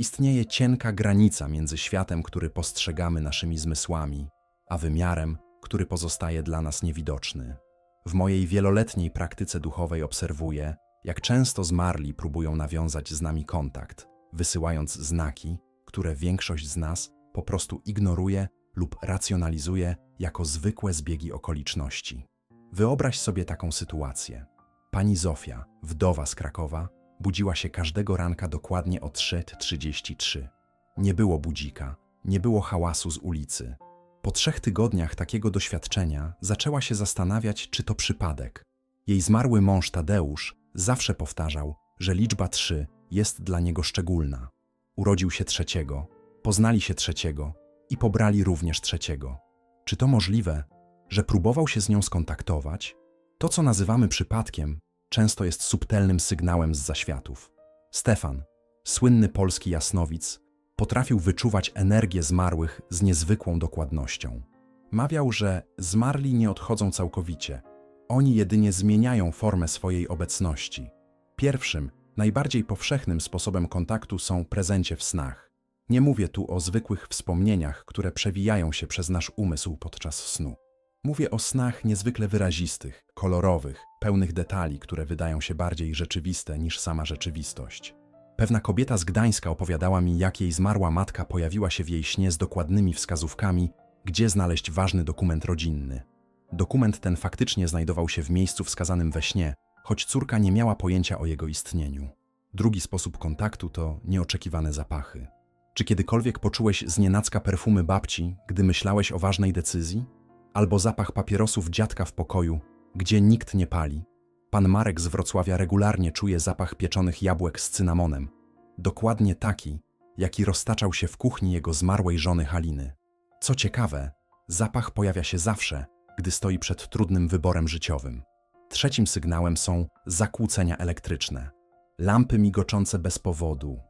Istnieje cienka granica między światem, który postrzegamy naszymi zmysłami, a wymiarem, który pozostaje dla nas niewidoczny. W mojej wieloletniej praktyce duchowej obserwuję, jak często zmarli próbują nawiązać z nami kontakt, wysyłając znaki, które większość z nas po prostu ignoruje lub racjonalizuje jako zwykłe zbiegi okoliczności. Wyobraź sobie taką sytuację. Pani Zofia, wdowa z Krakowa, budziła się każdego ranka dokładnie o 3.33. Nie było budzika, nie było hałasu z ulicy. Po trzech tygodniach takiego doświadczenia zaczęła się zastanawiać, czy to przypadek. Jej zmarły mąż Tadeusz zawsze powtarzał, że liczba 3 jest dla niego szczególna. Urodził się trzeciego, poznali się trzeciego i pobrali również trzeciego. Czy to możliwe, że próbował się z nią skontaktować? To, co nazywamy przypadkiem, często jest subtelnym sygnałem z zaświatów. Stefan, słynny polski jasnowic, potrafił wyczuwać energię zmarłych z niezwykłą dokładnością. Mawiał, że zmarli nie odchodzą całkowicie, oni jedynie zmieniają formę swojej obecności. Pierwszym, najbardziej powszechnym sposobem kontaktu są prezencie w snach. Nie mówię tu o zwykłych wspomnieniach, które przewijają się przez nasz umysł podczas snu. Mówię o snach niezwykle wyrazistych, kolorowych, pełnych detali, które wydają się bardziej rzeczywiste niż sama rzeczywistość. Pewna kobieta z Gdańska opowiadała mi, jak jej zmarła matka pojawiła się w jej śnie z dokładnymi wskazówkami, gdzie znaleźć ważny dokument rodzinny. Dokument ten faktycznie znajdował się w miejscu wskazanym we śnie, choć córka nie miała pojęcia o jego istnieniu. Drugi sposób kontaktu to nieoczekiwane zapachy. Czy kiedykolwiek poczułeś znienacka perfumy babci, gdy myślałeś o ważnej decyzji? Albo zapach papierosów dziadka w pokoju, gdzie nikt nie pali? Pan Marek z Wrocławia regularnie czuje zapach pieczonych jabłek z cynamonem. Dokładnie taki, jaki roztaczał się w kuchni jego zmarłej żony Haliny. Co ciekawe, zapach pojawia się zawsze, gdy stoi przed trudnym wyborem życiowym. Trzecim sygnałem są zakłócenia elektryczne. Lampy migoczące bez powodu,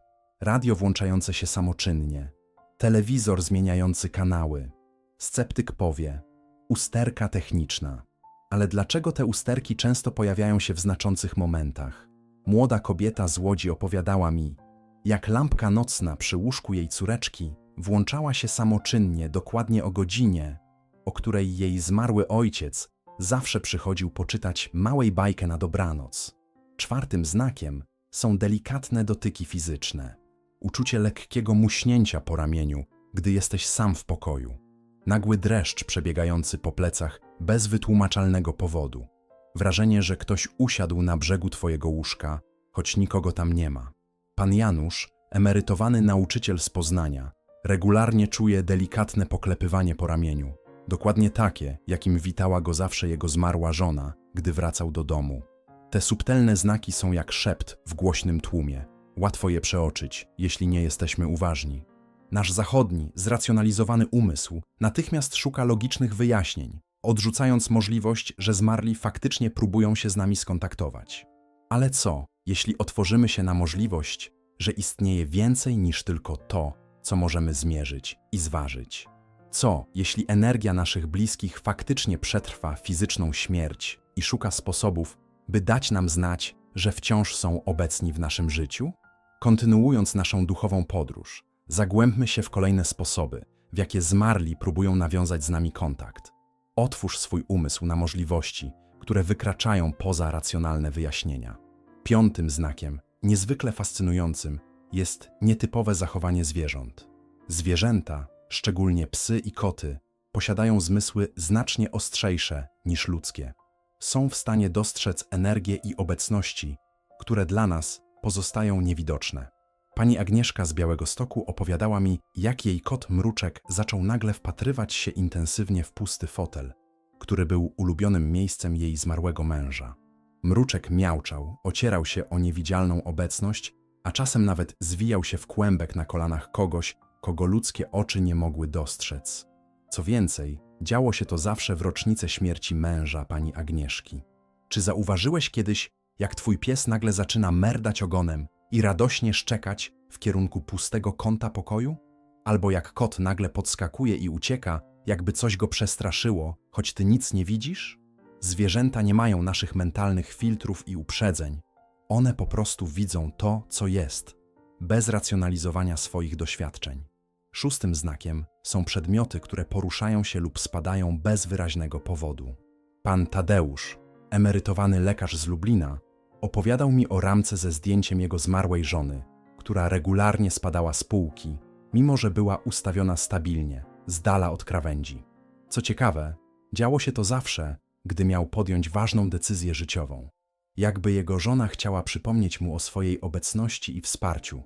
radio włączające się samoczynnie, telewizor zmieniający kanały. Sceptyk powie, usterka techniczna. Ale dlaczego te usterki często pojawiają się w znaczących momentach? Młoda kobieta z Łodzi opowiadała mi, jak lampka nocna przy łóżku jej córeczki włączała się samoczynnie dokładnie o godzinie, o której jej zmarły ojciec zawsze przychodził poczytać małej bajkę na dobranoc. Czwartym znakiem są delikatne dotyki fizyczne. Uczucie lekkiego muśnięcia po ramieniu, gdy jesteś sam w pokoju. Nagły dreszcz przebiegający po plecach bez wytłumaczalnego powodu. Wrażenie, że ktoś usiadł na brzegu twojego łóżka, choć nikogo tam nie ma. Pan Janusz, emerytowany nauczyciel z Poznania, regularnie czuje delikatne poklepywanie po ramieniu. Dokładnie takie, jakim witała go zawsze jego zmarła żona, gdy wracał do domu. Te subtelne znaki są jak szept w głośnym tłumie. Łatwo je przeoczyć, jeśli nie jesteśmy uważni. Nasz zachodni, zracjonalizowany umysł natychmiast szuka logicznych wyjaśnień, odrzucając możliwość, że zmarli faktycznie próbują się z nami skontaktować. Ale co, jeśli otworzymy się na możliwość, że istnieje więcej niż tylko to, co możemy zmierzyć i zważyć? Co, jeśli energia naszych bliskich faktycznie przetrwa fizyczną śmierć i szuka sposobów, by dać nam znać, że wciąż są obecni w naszym życiu? Kontynuując naszą duchową podróż, zagłębmy się w kolejne sposoby, w jakie zmarli próbują nawiązać z nami kontakt. Otwórz swój umysł na możliwości, które wykraczają poza racjonalne wyjaśnienia. Piątym znakiem, niezwykle fascynującym, jest nietypowe zachowanie zwierząt. Zwierzęta, szczególnie psy i koty, posiadają zmysły znacznie ostrzejsze niż ludzkie. Są w stanie dostrzec energię i obecności, które dla nas pozostają niewidoczne. Pani Agnieszka z Białego Stoku opowiadała mi, jak jej kot mruczek zaczął nagle wpatrywać się intensywnie w pusty fotel, który był ulubionym miejscem jej zmarłego męża. Mruczek miauczał, ocierał się o niewidzialną obecność, a czasem nawet zwijał się w kłębek na kolanach kogoś, kogo ludzkie oczy nie mogły dostrzec. Co więcej, działo się to zawsze w rocznicę śmierci męża pani Agnieszki. Czy zauważyłeś kiedyś, jak twój pies nagle zaczyna merdać ogonem i radośnie szczekać w kierunku pustego kąta pokoju? Albo jak kot nagle podskakuje i ucieka, jakby coś go przestraszyło, choć ty nic nie widzisz? Zwierzęta nie mają naszych mentalnych filtrów i uprzedzeń. One po prostu widzą to, co jest. bez racjonalizowania swoich doświadczeń. Szóstym znakiem są przedmioty, które poruszają się lub spadają bez wyraźnego powodu. Pan Tadeusz, emerytowany lekarz z Lublina, opowiadał mi o ramce ze zdjęciem jego zmarłej żony, która regularnie spadała z półki, mimo że była ustawiona stabilnie, z dala od krawędzi. Co ciekawe, działo się to zawsze, gdy miał podjąć ważną decyzję życiową. Jakby jego żona chciała przypomnieć mu o swojej obecności i wsparciu.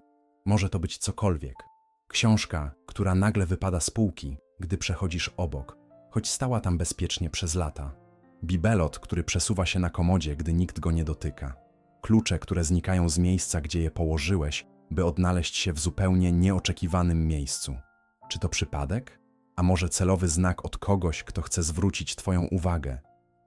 Może to być cokolwiek. Książka, która nagle wypada z półki, gdy przechodzisz obok, choć stała tam bezpiecznie przez lata. Bibelot, który przesuwa się na komodzie, gdy nikt go nie dotyka. Klucze, które znikają z miejsca, gdzie je położyłeś, by odnaleźć się w zupełnie nieoczekiwanym miejscu. Czy to przypadek? A może celowy znak od kogoś, kto chce zwrócić Twoją uwagę?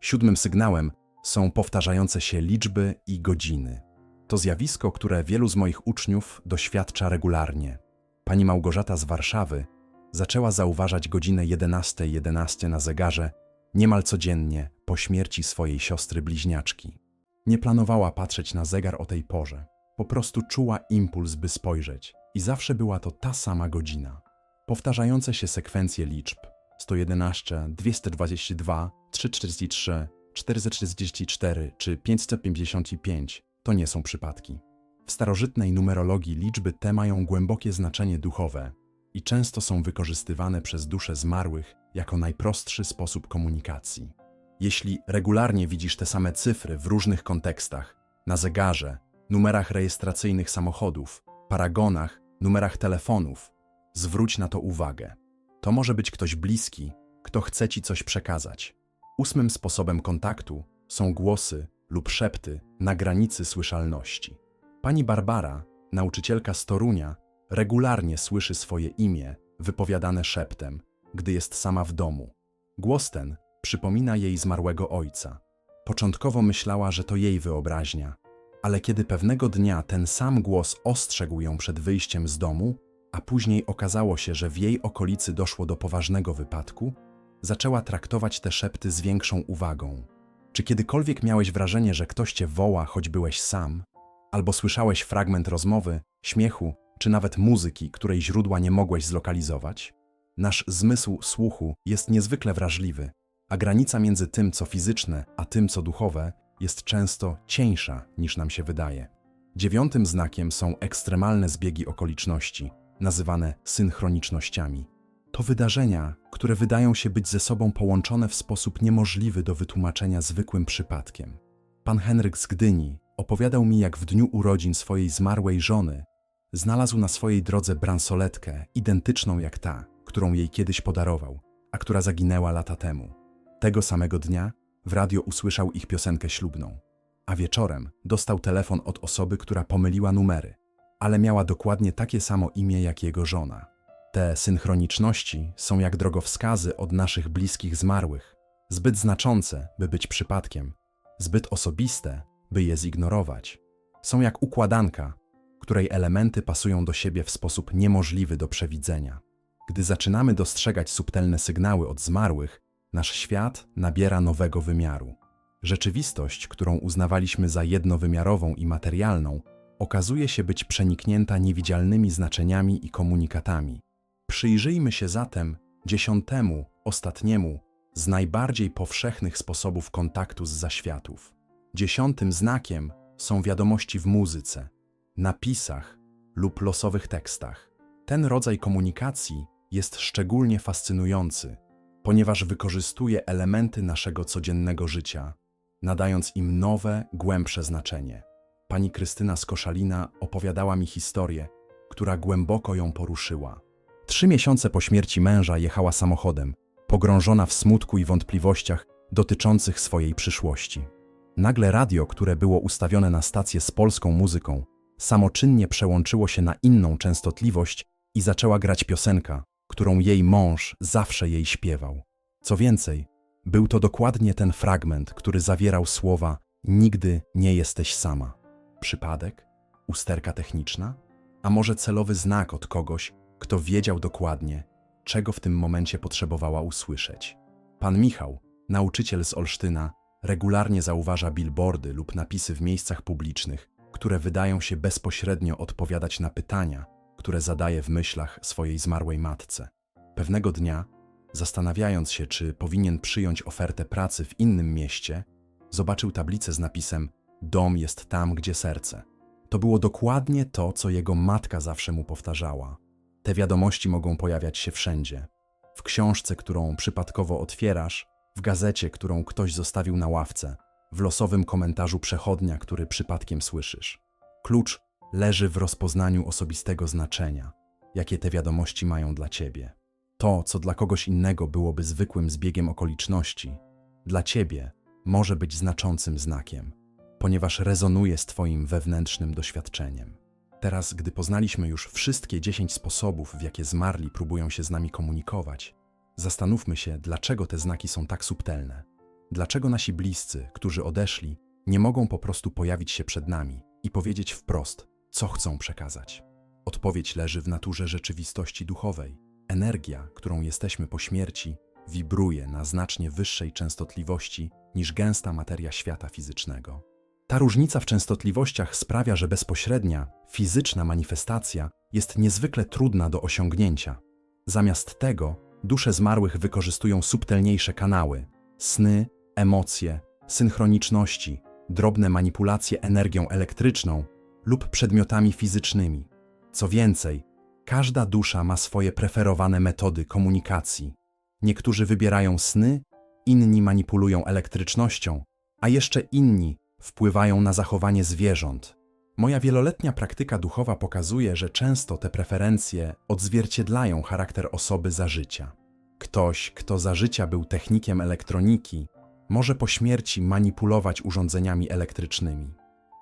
Siódmym sygnałem są powtarzające się liczby i godziny. To zjawisko, które wielu z moich uczniów doświadcza regularnie. Pani Małgorzata z Warszawy zaczęła zauważać godzinę 11.11 11 na zegarze niemal codziennie po śmierci swojej siostry bliźniaczki. Nie planowała patrzeć na zegar o tej porze. Po prostu czuła impuls, by spojrzeć, i zawsze była to ta sama godzina. Powtarzające się sekwencje liczb 111, 222, 343, 444 czy 555 to nie są przypadki. W starożytnej numerologii liczby te mają głębokie znaczenie duchowe i często są wykorzystywane przez dusze zmarłych jako najprostszy sposób komunikacji. Jeśli regularnie widzisz te same cyfry w różnych kontekstach, na zegarze, numerach rejestracyjnych samochodów, paragonach, numerach telefonów, zwróć na to uwagę. To może być ktoś bliski, kto chce ci coś przekazać. Ósmym sposobem kontaktu są głosy lub szepty na granicy słyszalności. Pani Barbara, nauczycielka z Torunia, regularnie słyszy swoje imię wypowiadane szeptem, gdy jest sama w domu. Głos ten przypomina jej zmarłego ojca. Początkowo myślała, że to jej wyobraźnia, ale kiedy pewnego dnia ten sam głos ostrzegł ją przed wyjściem z domu, a później okazało się, że w jej okolicy doszło do poważnego wypadku, zaczęła traktować te szepty z większą uwagą. Czy kiedykolwiek miałeś wrażenie, że ktoś cię woła, choć byłeś sam? Albo słyszałeś fragment rozmowy, śmiechu, czy nawet muzyki, której źródła nie mogłeś zlokalizować? Nasz zmysł słuchu jest niezwykle wrażliwy, a granica między tym, co fizyczne, a tym, co duchowe, jest często cieńsza niż nam się wydaje. Dziewiątym znakiem są ekstremalne zbiegi okoliczności, nazywane synchronicznościami. To wydarzenia, które wydają się być ze sobą połączone w sposób niemożliwy do wytłumaczenia zwykłym przypadkiem. Pan Henryk z Gdyni opowiadał mi, jak w dniu urodzin swojej zmarłej żony znalazł na swojej drodze bransoletkę identyczną jak ta, którą jej kiedyś podarował, a która zaginęła lata temu. Tego samego dnia w radio usłyszał ich piosenkę ślubną, a wieczorem dostał telefon od osoby, która pomyliła numery, ale miała dokładnie takie samo imię jak jego żona. Te synchroniczności są jak drogowskazy od naszych bliskich zmarłych, zbyt znaczące, by być przypadkiem, zbyt osobiste, by je zignorować. Są jak układanka, której elementy pasują do siebie w sposób niemożliwy do przewidzenia. Gdy zaczynamy dostrzegać subtelne sygnały od zmarłych, nasz świat nabiera nowego wymiaru. Rzeczywistość, którą uznawaliśmy za jednowymiarową i materialną, okazuje się być przeniknięta niewidzialnymi znaczeniami i komunikatami. Przyjrzyjmy się zatem dziesiątemu, ostatniemu, z najbardziej powszechnych sposobów kontaktu z zaświatów. Dziesiątym znakiem są wiadomości w muzyce, napisach lub losowych tekstach. Ten rodzaj komunikacji jest szczególnie fascynujący, ponieważ wykorzystuje elementy naszego codziennego życia, nadając im nowe, głębsze znaczenie. Pani Krystyna z Koszalina opowiadała mi historię, która głęboko ją poruszyła. Trzy miesiące po śmierci męża jechała samochodem, pogrążona w smutku i wątpliwościach dotyczących swojej przyszłości. Nagle radio, które było ustawione na stację z polską muzyką, samoczynnie przełączyło się na inną częstotliwość i zaczęła grać piosenka, którą jej mąż zawsze jej śpiewał. Co więcej, był to dokładnie ten fragment, który zawierał słowa Nigdy nie jesteś sama. Przypadek? Usterka techniczna? A może celowy znak od kogoś, kto wiedział dokładnie, czego w tym momencie potrzebowała usłyszeć? Pan Michał, nauczyciel z Olsztyna, regularnie zauważa billboardy lub napisy w miejscach publicznych, które wydają się bezpośrednio odpowiadać na pytania, które zadaje w myślach swojej zmarłej matce. Pewnego dnia, zastanawiając się, czy powinien przyjąć ofertę pracy w innym mieście, zobaczył tablicę z napisem Dom jest tam, gdzie serce. To było dokładnie to, co jego matka zawsze mu powtarzała. Te wiadomości mogą pojawiać się wszędzie. W książce, którą przypadkowo otwierasz, w gazecie, którą ktoś zostawił na ławce, w losowym komentarzu przechodnia, który przypadkiem słyszysz. Klucz leży w rozpoznaniu osobistego znaczenia, jakie te wiadomości mają dla ciebie. To, co dla kogoś innego byłoby zwykłym zbiegiem okoliczności, dla ciebie może być znaczącym znakiem, ponieważ rezonuje z twoim wewnętrznym doświadczeniem. Teraz, gdy poznaliśmy już wszystkie dziesięć sposobów, w jakie zmarli próbują się z nami komunikować, zastanówmy się, dlaczego te znaki są tak subtelne. Dlaczego nasi bliscy, którzy odeszli, nie mogą po prostu pojawić się przed nami i powiedzieć wprost, co chcą przekazać? Odpowiedź leży w naturze rzeczywistości duchowej. Energia, którą jesteśmy po śmierci, wibruje na znacznie wyższej częstotliwości niż gęsta materia świata fizycznego. Ta różnica w częstotliwościach sprawia, że bezpośrednia, fizyczna manifestacja jest niezwykle trudna do osiągnięcia. Zamiast tego, dusze zmarłych wykorzystują subtelniejsze kanały sny, emocje, synchroniczności, drobne manipulacje energią elektryczną lub przedmiotami fizycznymi. Co więcej, każda dusza ma swoje preferowane metody komunikacji. Niektórzy wybierają sny, inni manipulują elektrycznością, a jeszcze inni wpływają na zachowanie zwierząt. Moja wieloletnia praktyka duchowa pokazuje, że często te preferencje odzwierciedlają charakter osoby za życia. Ktoś, kto za życia był technikiem elektroniki, może po śmierci manipulować urządzeniami elektrycznymi.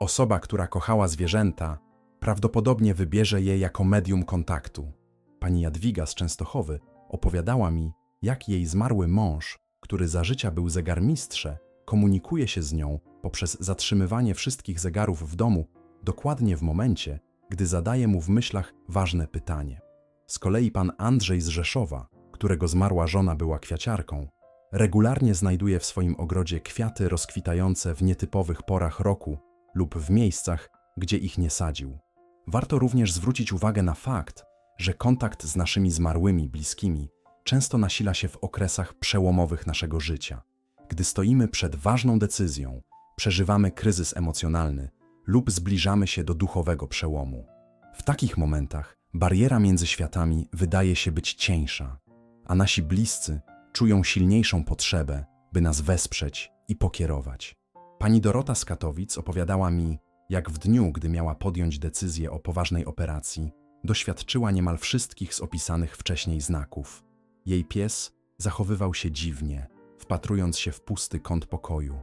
Osoba, która kochała zwierzęta, prawdopodobnie wybierze je jako medium kontaktu. Pani Jadwiga z Częstochowy opowiadała mi, jak jej zmarły mąż, który za życia był zegarmistrze, komunikuje się z nią poprzez zatrzymywanie wszystkich zegarów w domu dokładnie w momencie, gdy zadaje mu w myślach ważne pytanie. Z kolei pan Andrzej z Rzeszowa, którego zmarła żona była kwiaciarką, regularnie znajduje w swoim ogrodzie kwiaty rozkwitające w nietypowych porach roku lub w miejscach, gdzie ich nie sadził. Warto również zwrócić uwagę na fakt, że kontakt z naszymi zmarłymi bliskimi często nasila się w okresach przełomowych naszego życia. Gdy stoimy przed ważną decyzją, przeżywamy kryzys emocjonalny lub zbliżamy się do duchowego przełomu. W takich momentach bariera między światami wydaje się być cieńsza, a nasi bliscy czują silniejszą potrzebę, by nas wesprzeć i pokierować. Pani Dorota z Katowic opowiadała mi, jak w dniu, gdy miała podjąć decyzję o poważnej operacji, doświadczyła niemal wszystkich z opisanych wcześniej znaków. Jej pies zachowywał się dziwnie, wpatrując się w pusty kąt pokoju.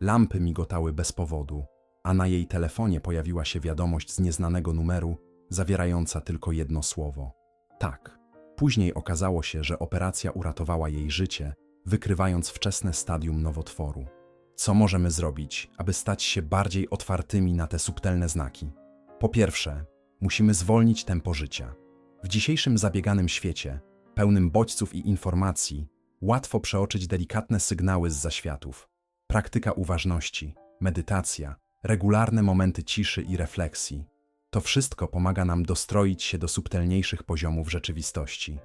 Lampy migotały bez powodu, a na jej telefonie pojawiła się wiadomość z nieznanego numeru, zawierająca tylko jedno słowo: tak. Później okazało się, że operacja uratowała jej życie, wykrywając wczesne stadium nowotworu. Co możemy zrobić, aby stać się bardziej otwartymi na te subtelne znaki? Po pierwsze, musimy zwolnić tempo życia. W dzisiejszym zabieganym świecie, pełnym bodźców i informacji, łatwo przeoczyć delikatne sygnały z zaświatów. Praktyka uważności, medytacja, regularne momenty ciszy i refleksji to wszystko pomaga nam dostroić się do subtelniejszych poziomów rzeczywistości.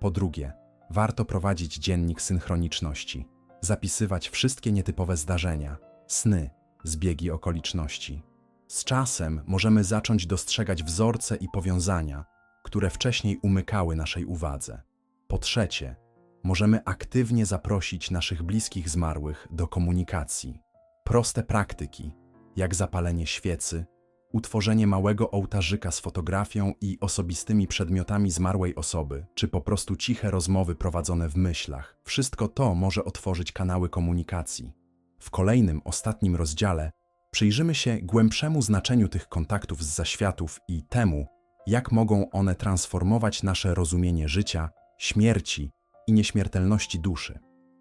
Po drugie, warto prowadzić dziennik synchroniczności, zapisywać wszystkie nietypowe zdarzenia, sny, zbiegi okoliczności. Z czasem możemy zacząć dostrzegać wzorce i powiązania, które wcześniej umykały naszej uwadze. Po trzecie, możemy aktywnie zaprosić naszych bliskich zmarłych do komunikacji. Proste praktyki, jak zapalenie świecy, utworzenie małego ołtarzyka z fotografią i osobistymi przedmiotami zmarłej osoby, czy po prostu ciche rozmowy prowadzone w myślach, wszystko to może otworzyć kanały komunikacji. W kolejnym, ostatnim rozdziale przyjrzymy się głębszemu znaczeniu tych kontaktów z zaświatów i temu, jak mogą one transformować nasze rozumienie życia, śmierci i nieśmiertelności duszy.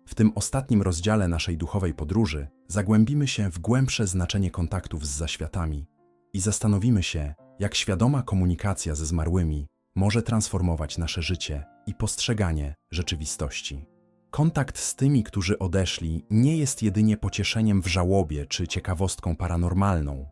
W tym ostatnim rozdziale naszej duchowej podróży zagłębimy się w głębsze znaczenie kontaktów z zaświatami i zastanowimy się, jak świadoma komunikacja ze zmarłymi może transformować nasze życie i postrzeganie rzeczywistości. Kontakt z tymi, którzy odeszli, nie jest jedynie pocieszeniem w żałobie czy ciekawostką paranormalną.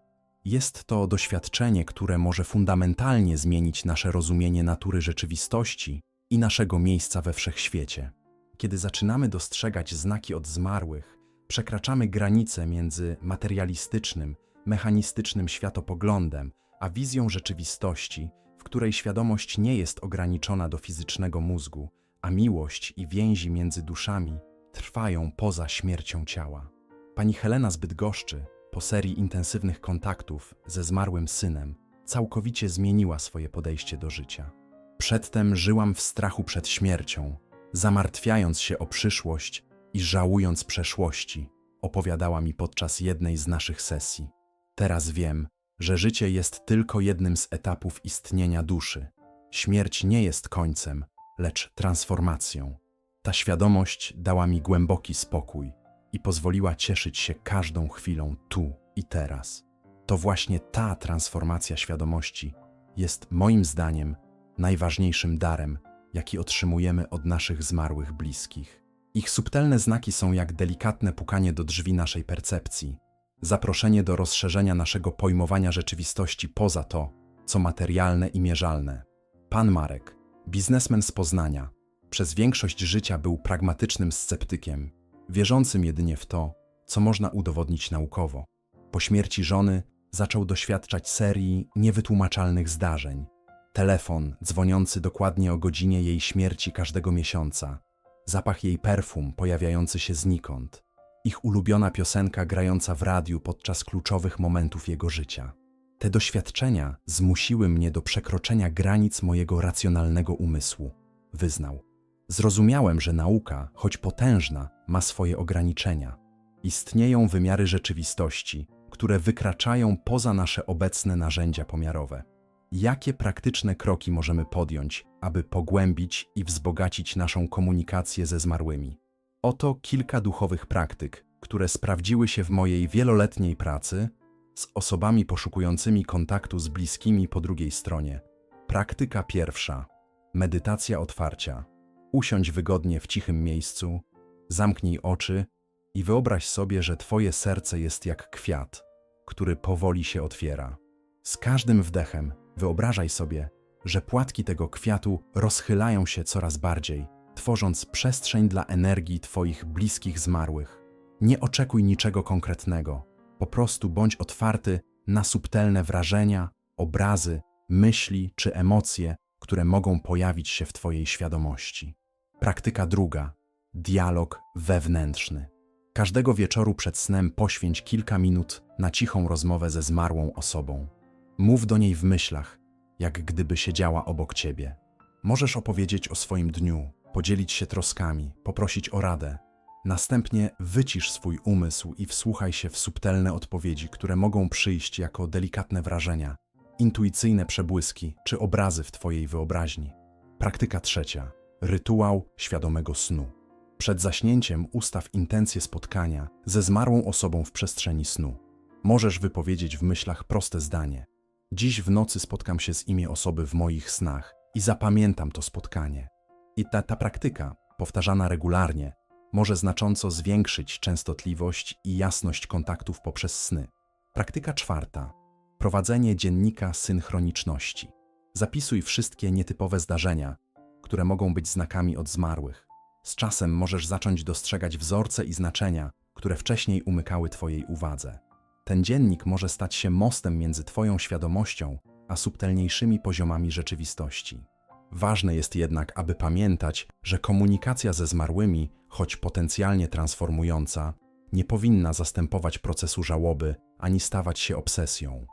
Jest to doświadczenie, które może fundamentalnie zmienić nasze rozumienie natury rzeczywistości i naszego miejsca we wszechświecie. Kiedy zaczynamy dostrzegać znaki od zmarłych, przekraczamy granice między materialistycznym, mechanistycznym światopoglądem, a wizją rzeczywistości, w której świadomość nie jest ograniczona do fizycznego mózgu, a miłość i więzi między duszami trwają poza śmiercią ciała. Pani Helena z Bydgoszczy, po serii intensywnych kontaktów ze zmarłym synem, całkowicie zmieniła swoje podejście do życia. Przedtem żyłam w strachu przed śmiercią, zamartwiając się o przyszłość i żałując przeszłości, opowiadała mi podczas jednej z naszych sesji. Teraz wiem, że życie jest tylko jednym z etapów istnienia duszy. Śmierć nie jest końcem, lecz transformacją. Ta świadomość dała mi głęboki spokój i pozwoliła cieszyć się każdą chwilą tu i teraz. To właśnie ta transformacja świadomości jest moim zdaniem najważniejszym darem, jaki otrzymujemy od naszych zmarłych bliskich. Ich subtelne znaki są jak delikatne pukanie do drzwi naszej percepcji, zaproszenie do rozszerzenia naszego pojmowania rzeczywistości poza to, co materialne i mierzalne. Pan Marek, biznesmen z Poznania, przez większość życia był pragmatycznym sceptykiem, wierzącym jedynie w to, co można udowodnić naukowo. Po śmierci żony zaczął doświadczać serii niewytłumaczalnych zdarzeń. Telefon dzwoniący dokładnie o godzinie jej śmierci każdego miesiąca, zapach jej perfum pojawiający się znikąd, ich ulubiona piosenka grająca w radiu podczas kluczowych momentów jego życia. Te doświadczenia zmusiły mnie do przekroczenia granic mojego racjonalnego umysłu, wyznał. Zrozumiałem, że nauka, choć potężna, ma swoje ograniczenia. Istnieją wymiary rzeczywistości, które wykraczają poza nasze obecne narzędzia pomiarowe. Jakie praktyczne kroki możemy podjąć, aby pogłębić i wzbogacić naszą komunikację ze zmarłymi? Oto kilka duchowych praktyk, które sprawdziły się w mojej wieloletniej pracy z osobami poszukującymi kontaktu z bliskimi po drugiej stronie. Praktyka pierwsza. Medytacja otwarcia. Usiądź wygodnie w cichym miejscu, zamknij oczy i wyobraź sobie, że Twoje serce jest jak kwiat, który powoli się otwiera. Z każdym wdechem wyobrażaj sobie, że płatki tego kwiatu rozchylają się coraz bardziej, tworząc przestrzeń dla energii Twoich bliskich zmarłych. Nie oczekuj niczego konkretnego, po prostu bądź otwarty na subtelne wrażenia, obrazy, myśli czy emocje, które mogą pojawić się w Twojej świadomości. Praktyka druga dialog wewnętrzny. Każdego wieczoru przed snem poświęć kilka minut na cichą rozmowę ze zmarłą osobą. Mów do niej w myślach, jak gdyby siedziała obok ciebie. Możesz opowiedzieć o swoim dniu, podzielić się troskami, poprosić o radę. Następnie wycisz swój umysł i wsłuchaj się w subtelne odpowiedzi, które mogą przyjść jako delikatne wrażenia, intuicyjne przebłyski czy obrazy w Twojej wyobraźni. Praktyka trzecia. Rytuał świadomego snu. Przed zaśnięciem ustaw intencję spotkania ze zmarłą osobą w przestrzeni snu. Możesz wypowiedzieć w myślach proste zdanie. Dziś w nocy spotkam się z imię osoby w moich snach i zapamiętam to spotkanie. I ta, ta praktyka, powtarzana regularnie, może znacząco zwiększyć częstotliwość i jasność kontaktów poprzez sny. Praktyka czwarta. Prowadzenie dziennika synchroniczności. Zapisuj wszystkie nietypowe zdarzenia, które mogą być znakami od zmarłych. Z czasem możesz zacząć dostrzegać wzorce i znaczenia, które wcześniej umykały Twojej uwadze. Ten dziennik może stać się mostem między Twoją świadomością a subtelniejszymi poziomami rzeczywistości. Ważne jest jednak, aby pamiętać, że komunikacja ze zmarłymi, choć potencjalnie transformująca, nie powinna zastępować procesu żałoby ani stawać się obsesją.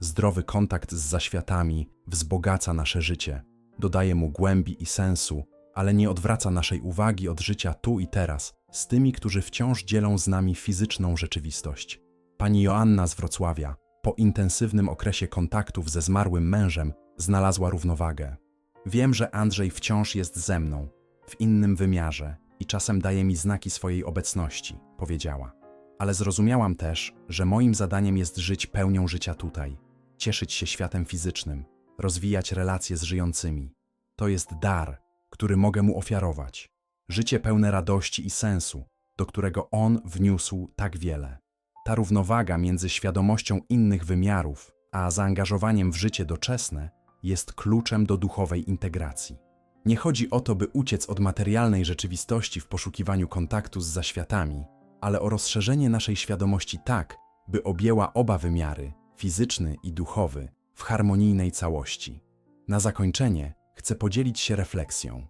Zdrowy kontakt z zaświatami wzbogaca nasze życie, dodaje mu głębi i sensu, ale nie odwraca naszej uwagi od życia tu i teraz z tymi, którzy wciąż dzielą z nami fizyczną rzeczywistość. Pani Joanna z Wrocławia, po intensywnym okresie kontaktów ze zmarłym mężem, znalazła równowagę. Wiem, że Andrzej wciąż jest ze mną, w innym wymiarze i czasem daje mi znaki swojej obecności, powiedziała. Ale zrozumiałam też, że moim zadaniem jest żyć pełnią życia tutaj, cieszyć się światem fizycznym, rozwijać relacje z żyjącymi. To jest dar, który mogę mu ofiarować. Życie pełne radości i sensu, do którego on wniósł tak wiele. Ta równowaga między świadomością innych wymiarów a zaangażowaniem w życie doczesne jest kluczem do duchowej integracji. Nie chodzi o to, by uciec od materialnej rzeczywistości w poszukiwaniu kontaktu z zaświatami, ale o rozszerzenie naszej świadomości tak, by objęła oba wymiary fizyczny i duchowy w harmonijnej całości. Na zakończenie chcę podzielić się refleksją.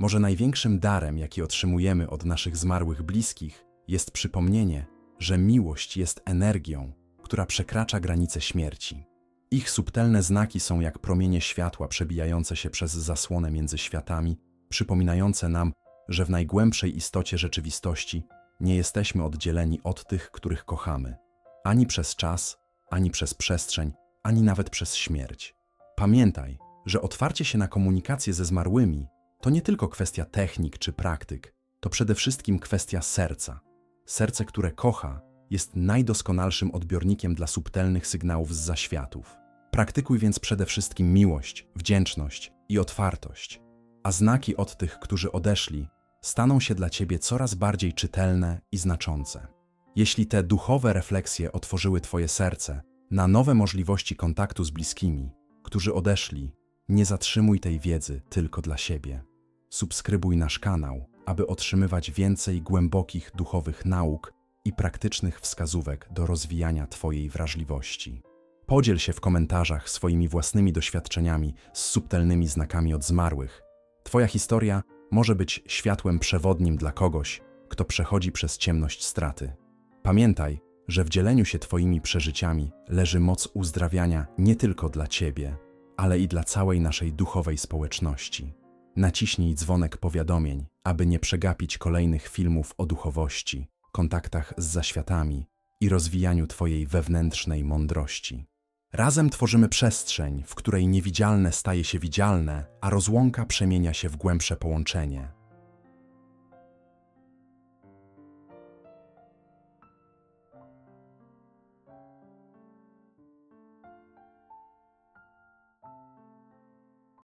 Może największym darem, jaki otrzymujemy od naszych zmarłych bliskich, jest przypomnienie, że miłość jest energią, która przekracza granice śmierci. Ich subtelne znaki są jak promienie światła przebijające się przez zasłonę między światami, przypominające nam, że w najgłębszej istocie rzeczywistości nie jesteśmy oddzieleni od tych, których kochamy, ani przez czas, ani przez przestrzeń, ani nawet przez śmierć. Pamiętaj, że otwarcie się na komunikację ze zmarłymi to nie tylko kwestia technik czy praktyk, to przede wszystkim kwestia serca. Serce, które kocha, jest najdoskonalszym odbiornikiem dla subtelnych sygnałów z zaświatów. Praktykuj więc przede wszystkim miłość, wdzięczność i otwartość, a znaki od tych, którzy odeszli, staną się dla ciebie coraz bardziej czytelne i znaczące. Jeśli te duchowe refleksje otworzyły twoje serce na nowe możliwości kontaktu z bliskimi, którzy odeszli, nie zatrzymuj tej wiedzy tylko dla siebie. Subskrybuj nasz kanał, aby otrzymywać więcej głębokich duchowych nauk i praktycznych wskazówek do rozwijania Twojej wrażliwości. Podziel się w komentarzach swoimi własnymi doświadczeniami z subtelnymi znakami od zmarłych. Twoja historia może być światłem przewodnim dla kogoś, kto przechodzi przez ciemność straty. Pamiętaj, że w dzieleniu się Twoimi przeżyciami leży moc uzdrawiania nie tylko dla Ciebie, ale i dla całej naszej duchowej społeczności. Naciśnij dzwonek powiadomień, aby nie przegapić kolejnych filmów o duchowości, kontaktach z zaświatami i rozwijaniu Twojej wewnętrznej mądrości. Razem tworzymy przestrzeń, w której niewidzialne staje się widzialne, a rozłąka przemienia się w głębsze połączenie.